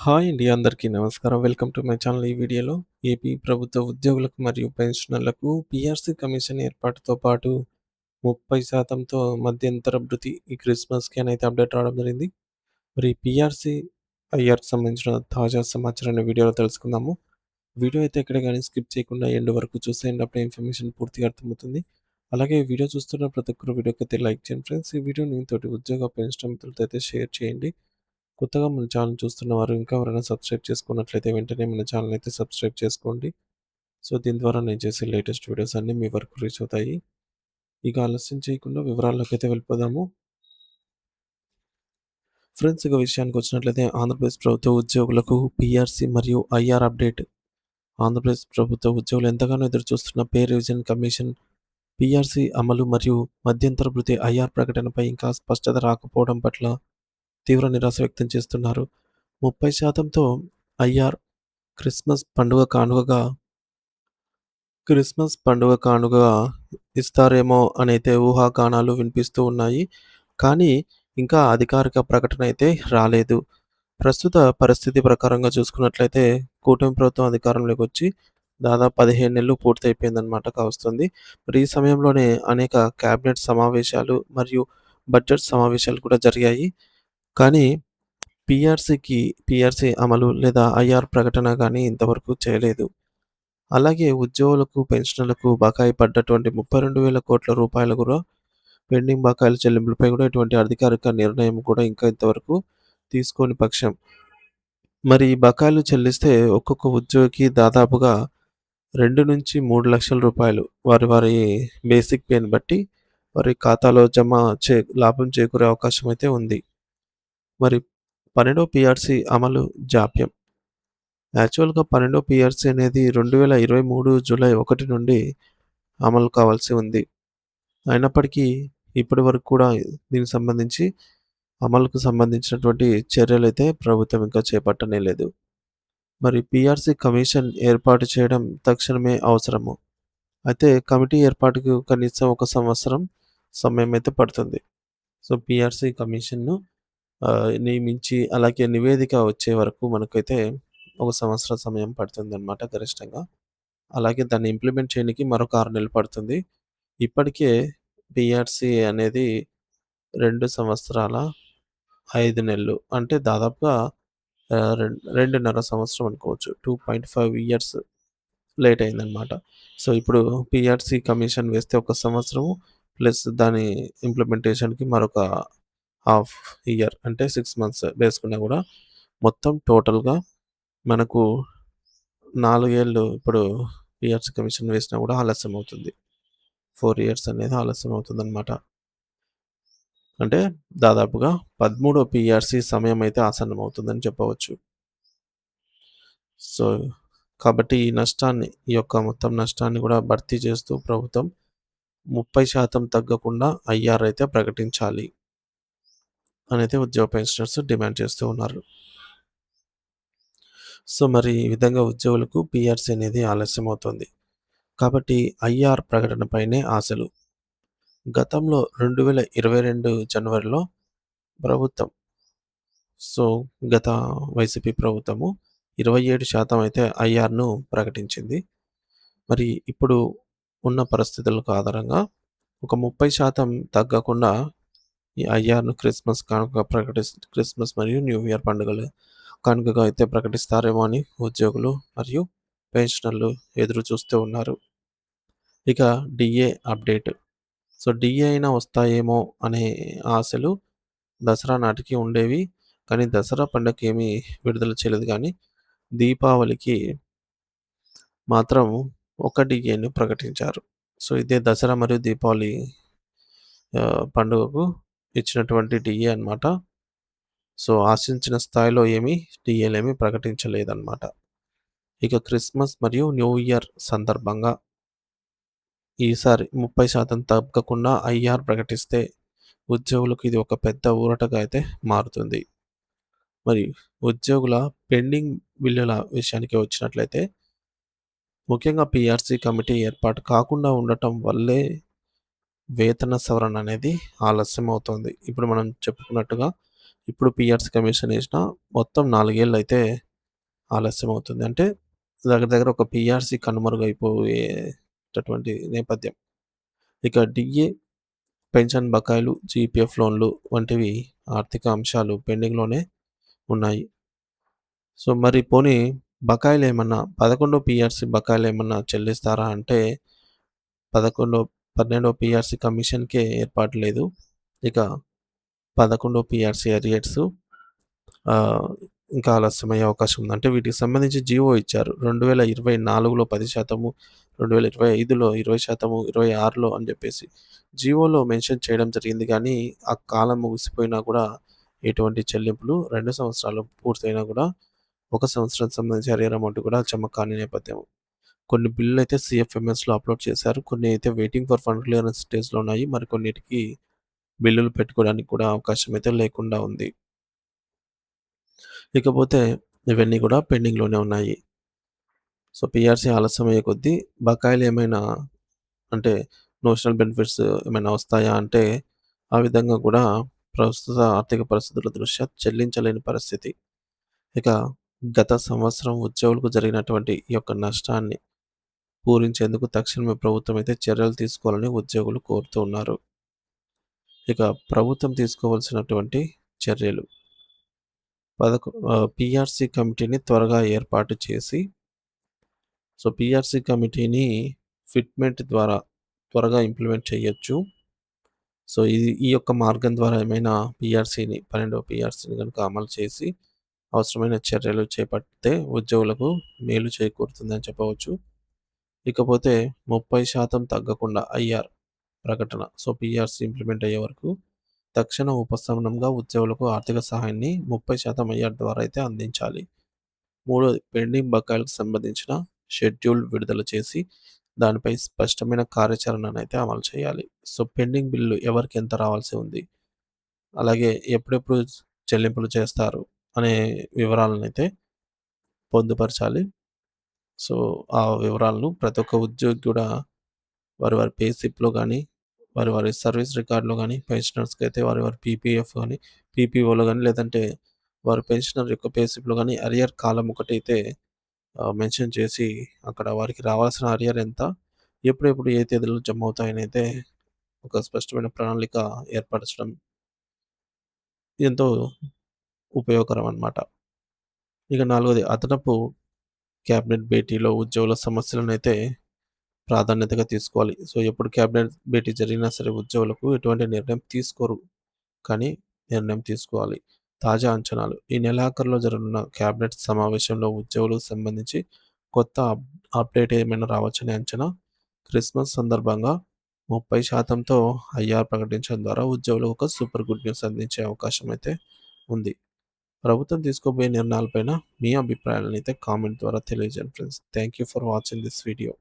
Hi అండి అందరికీ నమస్కారం. Welcome to my channel. ఈ వీడియోలో ఏపీ ప్రభుత్వ ఉద్యోగులకు మరియు పెన్షనర్లకు పీఆర్సీ కమిషన్ ఏర్పాటుతో పాటు ముప్పై శాతంతో మధ్యంతర భృతి ఈ క్రిస్మస్‌కి అని అయితే అప్డేట్ రావడం జరిగింది. మరి పీఆర్సీ, ఐఆర్‌కి సంబంధించిన తాజా సమాచారాన్ని వీడియోలో తెలుసుకుందాము. వీడియో అయితే ఎక్కడ కానీ స్కిప్ చేయకుండా ఎండ్ వరకు చూసేయండి. అప్పుడే ఇన్ఫర్మేషన్ పూర్తిగా అర్థమవుతుంది. అలాగే వీడియో చూస్తున్న ప్రతి ఒక్కరు వీడియోకైతే లైక్ చేయండి ఫ్రెండ్స్. ఈ వీడియోని తోటి ఉద్యోగ పెన్షన్ మిత్రులతో అయితే షేర్ చేయండి. కొత్తగా మన ఛానల్ చూస్తున్న వారు ఇంకా ఎవరైనా సబ్స్క్రైబ్ చేసుకున్నట్లయితే వెంటనే మన ఛానల్ అయితే సబ్స్క్రైబ్ చేసుకోండి. సో, దీని ద్వారా నేను చేసే లేటెస్ట్ వీడియోస్ అన్నీ మీ వరకు రీచ్ అవుతాయి. ఇక ఆలస్యం చేయకుండా వివరాల్లోకైతే వెళ్ళిపోదాము. ఫ్రెండ్స్ ఇక విషయానికొచ్చినట్లయితే ఆంధ్రప్రదేశ్ ప్రభుత్వ ఉద్యోగులకు పీఆర్సీ మరియు ఐఆర్ అప్డేట్. ఆంధ్రప్రదేశ్ ప్రభుత్వ ఉద్యోగులు ఎంతగానో ఎదురుచూస్తున్న పే రివిజన్ కమిషన్ పీఆర్సీ అమలు మరియు మధ్యంతర భృతి ఐఆర్ ప్రకటనపై ఇంకా స్పష్టత రాకపోవడం పట్ల తీవ్ర నిరాశ వ్యక్తం చేస్తున్నారు. ముప్పై శాతంతో ఐఆర్ క్రిస్మస్ పండుగ కానుకగా క్రిస్మస్ పండుగ కానుకగా ఇస్తారేమో అనైతే ఊహాగానాలు వినిపిస్తూ ఉన్నాయి. కానీ ఇంకా అధికారిక ప్రకటన అయితే రాలేదు. ప్రస్తుత పరిస్థితి ప్రకారంగా చూసుకున్నట్లయితే కూటమి ప్రభుత్వం అధికారంలోకి వచ్చి దాదాపు 15 నెలలు పూర్తయిపోయిందన్నమాట కావస్తుంది. మరి ఈ సమయంలోనే అనేక క్యాబినెట్ సమావేశాలు మరియు బడ్జెట్ సమావేశాలు కూడా జరిగాయి. కానీ పిఆర్సీకి పిఆర్సీ అమలు లేదా ఐఆర్ ప్రకటన కానీ ఇంతవరకు చేయలేదు. అలాగే ఉద్యోగులకు, పెన్షనర్లకు బకాయి పడ్డటువంటి 32,000 కోట్ల రూపాయలు కూడా పెండింగ్ బకాయిల చెల్లింపులపై కూడా ఎటువంటి అధికారిక నిర్ణయం కూడా ఇంకా ఇంతవరకు తీసుకోని పక్షం. మరి ఈ బకాయిలు చెల్లిస్తే ఒక్కొక్క ఉద్యోగికి దాదాపుగా 2-3 లక్షల రూపాయలు వారి వారి బేసిక్ పేని బట్టి వారి ఖాతాలో జమ చే లాభం చేకూరే అవకాశం అయితే ఉంది. మరి 12 పీఆర్సీ అమలు జాప్యం. యాక్చువల్‌గా పన్నెండో పిఆర్సీ అనేది 2023 జూలై ఒకటి నుండి అమలు కావాల్సి ఉంది. అయినప్పటికీ ఇప్పటి వరకు కూడా దీనికి సంబంధించి అమలుకు సంబంధించినటువంటి చర్యలైతే ప్రభుత్వం ఇంకా చేపట్టనే లేదు. మరి పిఆర్సీ కమిషన్ ఏర్పాటు చేయడం తక్షణమే అవసరము. అయితే కమిటీ ఏర్పాటుకు కనీసం ఒక సంవత్సరం సమయం అయితే పడుతుంది. సో, పిఆర్సీ కమిషన్‌ను ఆహ్, నియమించి అలాగే నివేదిక వచ్చే వరకు మనకైతే ఒక సంవత్సరం సమయం పడుతుందన్నమాట గరిష్టంగా. అలాగే దాన్ని ఇంప్లిమెంట్ చేయనికి మరొక 6 నెలలు పడుతుంది. ఇప్పటికే పీఆర్సీ అనేది 2 సంవత్సరాల 5 నెలలు అంటే దాదాపుగా ఆహ్, రెం 2.5 సంవత్సరం అనుకోవచ్చు. 2.5 ఇయర్స్ లేట్ అయిందనమాట సో, ఇప్పుడు పీఆర్సీ కమిషన్ వేస్తే ఒక సంవత్సరము ప్లస్ దాని ఇంప్లిమెంటేషన్‌కి మరొక హాఫ్ ఇయర్ అంటే సిక్స్ మంత్స్ వేసుకున్నా కూడా మొత్తం టోటల్‌గా మనకు నాలుగేళ్ళు ఇప్పుడు ఇయర్స్ కమిషన్ వేసినా కూడా ఆలస్యం అవుతుంది. ఫోర్ ఇయర్స్ అనేది ఆలస్యం అవుతుంది అనమాట అంటే దాదాపుగా పదమూడో పిఆర్సి సమయం అయితే ఆసన్నమవుతుందని చెప్పవచ్చు. సో, కాబట్టి ఈ నష్టాన్ని ఈ యొక్క మొత్తం నష్టాన్ని కూడా భర్తీ చేస్తూ ప్రభుత్వం 30% తగ్గకుండా ఐఆర్ అయితే ప్రకటించాలి. అనేది ఉద్యోగ పెన్షనర్స్ డిమాండ్ చేస్తూ ఉన్నారు. సో, మరి ఈ విధంగా ఉద్యోగులకు పిఆర్సీ అనేది ఆలస్యం అవుతుంది. కాబట్టి ఐఆర్ ప్రకటనపైనే ఆశలు. గతంలో 2022 జనవరిలో ప్రభుత్వం సో, గత వైసీపీ ప్రభుత్వము 27% అయితే ఐఆర్‌ను ప్రకటించింది. మరి ఇప్పుడు ఉన్న పరిస్థితులకు ఆధారంగా ఒక 30% తగ్గకుండా ఈ ఐఆర్‌ను క్రిస్మస్ కానుకగా ప్రకటిస్ క్రిస్మస్ మరియు న్యూ ఇయర్ పండుగలు కానుకగా అయితే ప్రకటిస్తారేమో అని ఉద్యోగులు మరియు పెన్షనర్లు ఎదురు చూస్తూ ఉన్నారు. ఇక డిఏ అప్డేట్. సో, డీఏ అయినా వస్తాయేమో అనే ఆశలు దసరా నాటికి ఉండేవి. కానీ దసరా పండుగకి ఏమీ విడుదల చేయలేదు కానీ దీపావళికి మాత్రం ఒక డీఏని ప్రకటించారు. సో, ఇదే దసరా మరియు దీపావళి పండుగకు ఇచ్చినటువంటి డిఏ అన్నమాట. సో, ఆశించిన స్థాయిలో ఏమీ డీఏలేమీ ప్రకటించలేదన్నమాట. ఇక క్రిస్మస్ మరియు న్యూ ఇయర్ సందర్భంగా ఈసారి 30% తగ్గకుండా ఐఆర్ ప్రకటిస్తే ఉద్యోగులకు ఇది ఒక పెద్ద ఊరటగా అయితే మారుతుంది. మరి ఉద్యోగుల పెండింగ్ బిల్లుల విషయానికి వచ్చినట్లయితే ముఖ్యంగా పిఆర్సీ కమిటీ ఏర్పాటు కాకుండా ఉండటం వల్లే వేతన సవరణ అనేది ఆలస్యం అవుతుంది. ఇప్పుడు మనం చెప్పుకున్నట్టుగా ఇప్పుడు పీఆర్సీ కమిషన్ వేసిన మొత్తం నాలుగేళ్ళు అయితే ఆలస్యం అవుతుంది అంటే దగ్గర దగ్గర ఒక పిఆర్సీ కనుమరుగైపోయేటటువంటి నేపథ్యం. ఇక డిఏ పెన్షన్ బకాయిలు, జీపీఎఫ్ లోన్లు వంటివి ఆర్థిక అంశాలు పెండింగ్‌లోనే ఉన్నాయి. సో, మరి పోనీ బకాయిలు ఏమన్నా పదకొండో పిఆర్సి బకాయిలు ఏమన్నా చెల్లిస్తారా అంటే 11 12 పీఆర్సీ కమిషన్‌కే ఏర్పాటు లేదు. ఇక 11 పీఆర్సీ అరియర్స్ ఇంకా ఆలస్యమయ్యే అవకాశం ఉంది. అంటే వీటికి సంబంధించి జీవో ఇచ్చారు. 2024లో 10% 2025లో 20% 26లో అని చెప్పేసి జీవోలో మెన్షన్ చేయడం జరిగింది కానీ ఆ కాలం ముగిసిపోయినా కూడా ఎటువంటి చెల్లింపులు రెండు సంవత్సరాలు పూర్తయినా కూడా, ఒక సంవత్సరానికి సంబంధించి అరియర్ అమౌంట్ కూడా జమ కాని నేపథ్యం. కొన్ని బిల్లు అయితే సిఎఫ్ఎంఎస్లో అప్‌లోడ్ చేశారు. కొన్ని అయితే వెయిటింగ్ ఫర్ ఫండ్ క్లియరెన్స్ స్టేజ్‌లో ఉన్నాయి. మరికొన్నిటికి బిల్లులు పెట్టుకోవడానికి కూడా అవకాశం అయితే లేకుండా ఉంది. ఇకపోతే ఇవన్నీ కూడా పెండింగ్‌లోనే ఉన్నాయి. సో, పీఆర్సీ ఆలస్యమయ్యే కొద్దీ బకాయిలు ఏమైనా అంటే నోషనల్ బెనిఫిట్స్ ఏమైనా వస్తాయా అంటే, ఆ విధంగా కూడా ప్రస్తుత ఆర్థిక పరిస్థితుల దృష్ట్యా చెల్లించలేని పరిస్థితి. ఇక గత సంవత్సరం ఉద్యోగులకు జరిగినటువంటి ఈ యొక్క నష్టాన్ని పూరించేందుకు తక్షణమే ప్రభుత్వం అయితే చర్యలు తీసుకోవాలని ఉద్యోగులు కోరుతూ ఉన్నారు. ఇక ప్రభుత్వం తీసుకోవాల్సినటువంటి చర్యలు. పదకొ పిఆర్సి కమిటీని త్వరగా ఏర్పాటు చేసి సో, పిఆర్సి కమిటీని ఫిట్‌మెంట్ ద్వారా త్వరగా ఇంప్లిమెంట్ చేయొచ్చు. సో, ఇది ఈ యొక్క మార్గం ద్వారా ఏమైనా పిఆర్సీని పన్నెండవ పీఆర్సీని కనుక అమలు చేసి, అవసరమైన చర్యలు చేపడితే ఉద్యోగులకు మేలు చేకూరుతుందని చెప్పవచ్చు. ఇకపోతే 30% తగ్గకుండా ఐఆర్ ప్రకటన. సో, పిఆర్సీ ఇంప్లిమెంట్ అయ్యే వరకు తక్షణ ఉపశమనంగా ఉద్యోగులకు ఆర్థిక సహాయాన్ని 30% ఐఆర్ ద్వారా అయితే అందించాలి. మూడోది పెండింగ్ బకాయిలకు సంబంధించిన షెడ్యూల్ విడుదల చేసి, దానిపై స్పష్టమైన కార్యాచరణను అయితే అమలు చేయాలి. సో, పెండింగ్ బిల్లు ఎవరికి ఎంత రావాల్సి ఉంది, అలాగే ఎప్పుడెప్పుడు చెల్లింపులు చేస్తారు అనే వివరాలను అయితే పొందుపరచాలి. సో, ఆ వివరాలను ప్రతి ఒక్క ఉద్యోగి కూడా వారి వారి పే స్లిప్‌లో వారి వారి సర్వీస్ రికార్డ్‌లో పెన్షనర్స్కి అయితే వారి వారి పీపీఎఫ్ కానీ పీపీఓలో కానీ లేదంటే వారి పెన్షనర్ యొక్క పే స్లిప్‌లో అరియర్ కాలం ఒకటైతే అయితే మెన్షన్ చేసి అక్కడ వారికి రావాల్సిన అరియర్ ఎంత, ఎప్పుడెప్పుడు ఏ తేదీలో జమ అవుతాయనైతే ఒక స్పష్టమైన ప్రణాళిక ఏర్పరచడం ఎంతో ఉపయోగకరం అన్నమాట. ఇక నాలుగోది అదనపు క్యాబినెట్ భేటీలో ఉద్యోగుల సమస్యలను అయితే ప్రాధాన్యతగా తీసుకోవాలి. సో, ఎప్పుడు క్యాబినెట్ భేటీ జరిగినా సరే ఉద్యోగులకు ఎటువంటి నిర్ణయం తీసుకోరు. కానీ నిర్ణయం తీసుకోవాలి. తాజా అంచనాలు. ఈ నెలాఖరులో జరగనున్న క్యాబినెట్ సమావేశంలో ఉద్యోగులకు సంబంధించి కొత్త అప్ అప్డేట్ ఏమైనా రావచ్చనే అంచనా. క్రిస్మస్ సందర్భంగా ముప్పై శాతంతో ఐఆర్ ప్రకటించడం ద్వారా ఉద్యోగులకు ఒక సూపర్ గుడ్ న్యూస్ అందించే అవకాశం అయితే ఉంది. ప్రభుత్వం తీసుకోబోయే నిర్ణయాలపైన మీ అభిప్రాయాలనైతే కామెంట్ ద్వారా తెలియజేయండి friends. Thank you for watching this video.